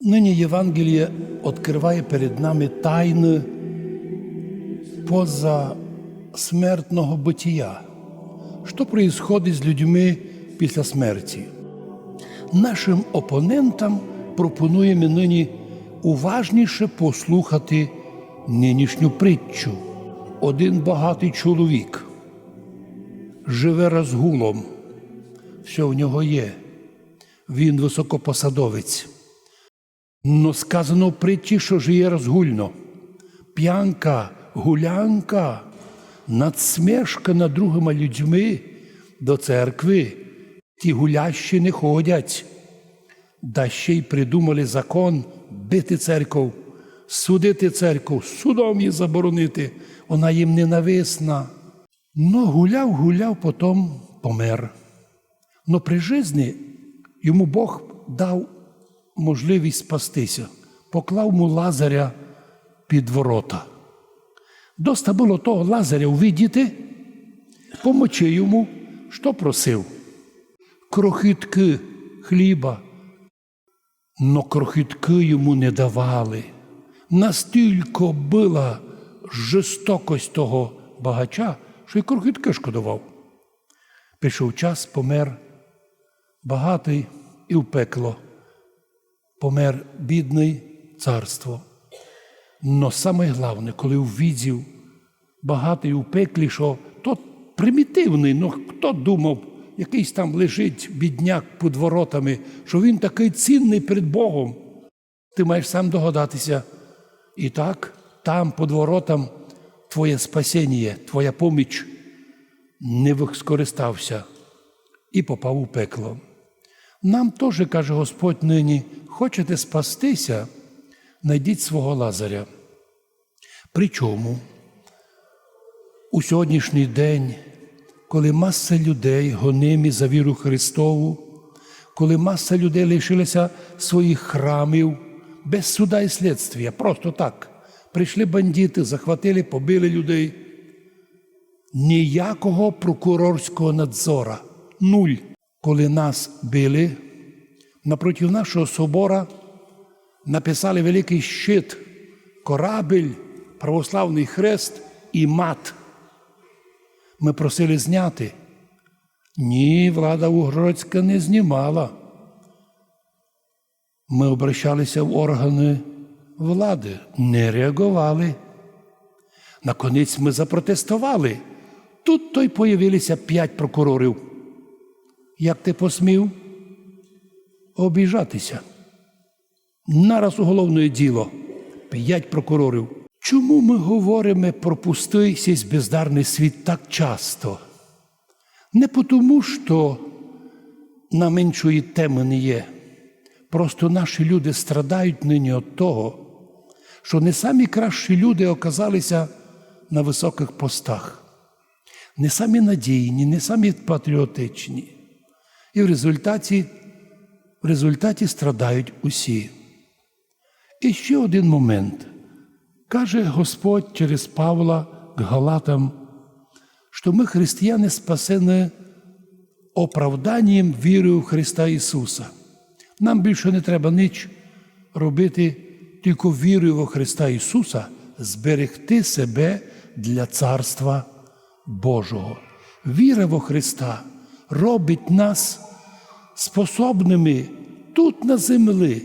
Нині Євангеліє відкриває перед нами тайни позасмертного битія. Що происходить з людьми після смерті? Нашим опонентам пропонуємо нині уважніше послухати нинішню притчу. Один багатий чоловік живе розгулом, все в нього є. Він високопосадовець. Но сказано в притчі, що жиє розгульно. П'янка, гулянка, надсмішка над другими людьми до церкви. Ті гулящі не ходять. Да ще й придумали закон бити церков, судити церков, судом її заборонити. Вона їм ненависна. Но гуляв, гуляв, потім помер. Но при житті йому Бог дав можливість спастися, поклав му Лазаря під ворота. Доста було того Лазаря увидіти, помочи йому, що просив. Крохітки хліба. Но крохітки йому не давали. Настільки була жорстокость того багача, що й крохітки шкодував. Пішов час, помер багатий і в пекло. Помер бідний царство. Но саме головне, коли увидів багатий у пеклі, що тот примітивний, ну хто думав, якийсь там лежить бідняк під воротами, що він такий цінний перед Богом. Ти маєш сам догадатися. І так, там, під воротам, твоє спасіння, твоя поміч не скористався і попав у пекло. Нам теж, каже Господь нині, хочете спастися, найдіть свого Лазаря. Причому у сьогоднішній день, коли маса людей гонимі за віру Христову, коли маса людей лишилася своїх храмів без суда і слідства, просто так. Прийшли бандити, захватили, побили людей. Ніякого прокурорського надзора. Нуль. Коли нас били, напроти нашого собора написали великий щит, корабель, православний хрест і мат. Ми просили зняти. Ні, влада Угорська не знімала. Ми обращалися в органи влади, не реагували. Наконець ми запротестували. Тут то й появилися п'ять прокурорів. Як ти посмів обіжатися? Нараз уголовне діло, п'ять прокурорів. Чому ми говоримо про пустий сісь бездарний світ так часто? Не тому, що нам іншої теми не є. Просто наші люди страдають нині від того, що не самі кращі люди оказалися на високих постах, не самі надійні, не самі патріотичні. І в результаті, результаті страдають усі. І ще один момент. Каже Господь через Павла к Галатам, що ми, християни, спасені оправданням вірою в Христа Ісуса. Нам більше не треба ніч робити, тільки вірою в Христа Ісуса зберегти себе для Царства Божого. Віра во Христа робить нас способними тут на землі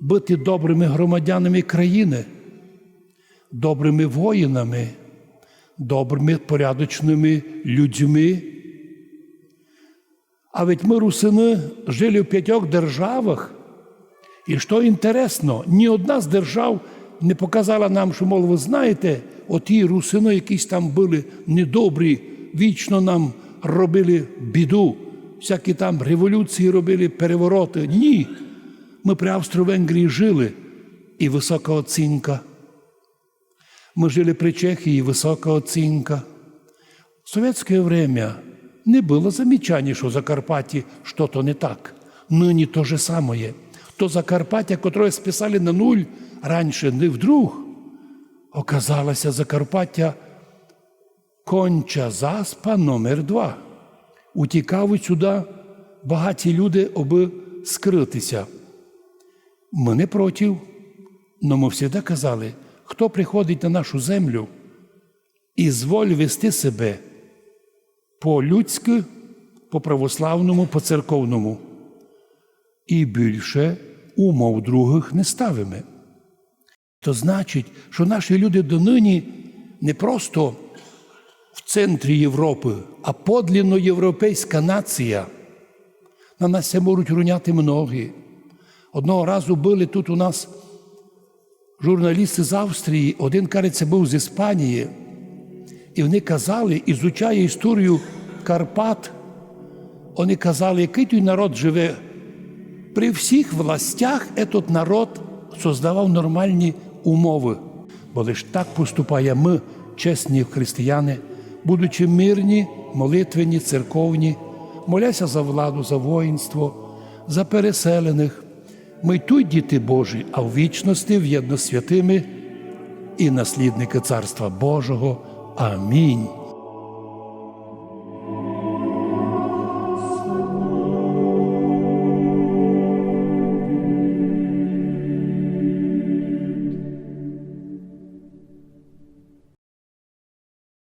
бути добрими громадянами країни, добрими воїнами, добрими порядочними людьми. А ведь ми, русини, жили в п'ятьох державах. І що інтересно, ні одна з держав не показала нам, що, мов, ви знаєте, оті русини, якісь там були недобрі, вічно нам робили біду, всякі там революції робили, перевороти. Ні. Ми при Австро-Венгрії жили і висока оцінка. Ми жили при Чехії, висока оцінка. В совєтське время не було замічання, що в Закарпатті щось не так. Нині то же самое. То Закарпаття, котре списали на нуль раніше, не вдруг, оказалося Закарпаття конча заспа номер два. Утікали сюди багаті люди, аби скритися. Ми не проти, но ми завжди казали, хто приходить на нашу землю і зволь вести себе по-людськи, по-православному, по-церковному. І більше умов других не ставимо. То значить, що наші люди донині не просто центрі Європи, а подлінно європейська нація. На нас це можуть руняти многі. Одного разу були тут у нас журналісти з Австрії, один каже, це був з Іспанії, і вони казали, ізучає історію Карпат, вони казали, який той народ живе. При всіх властях этот народ создавав нормальні умови. Бо лиш так поступає ми, чесні християни, будучи мирні, молитвені, церковні, моляся за владу, за воїнство, за переселених. Ми тут діти Божі, а в вічності в'єдно святими і наслідники Царства Божого. Амінь.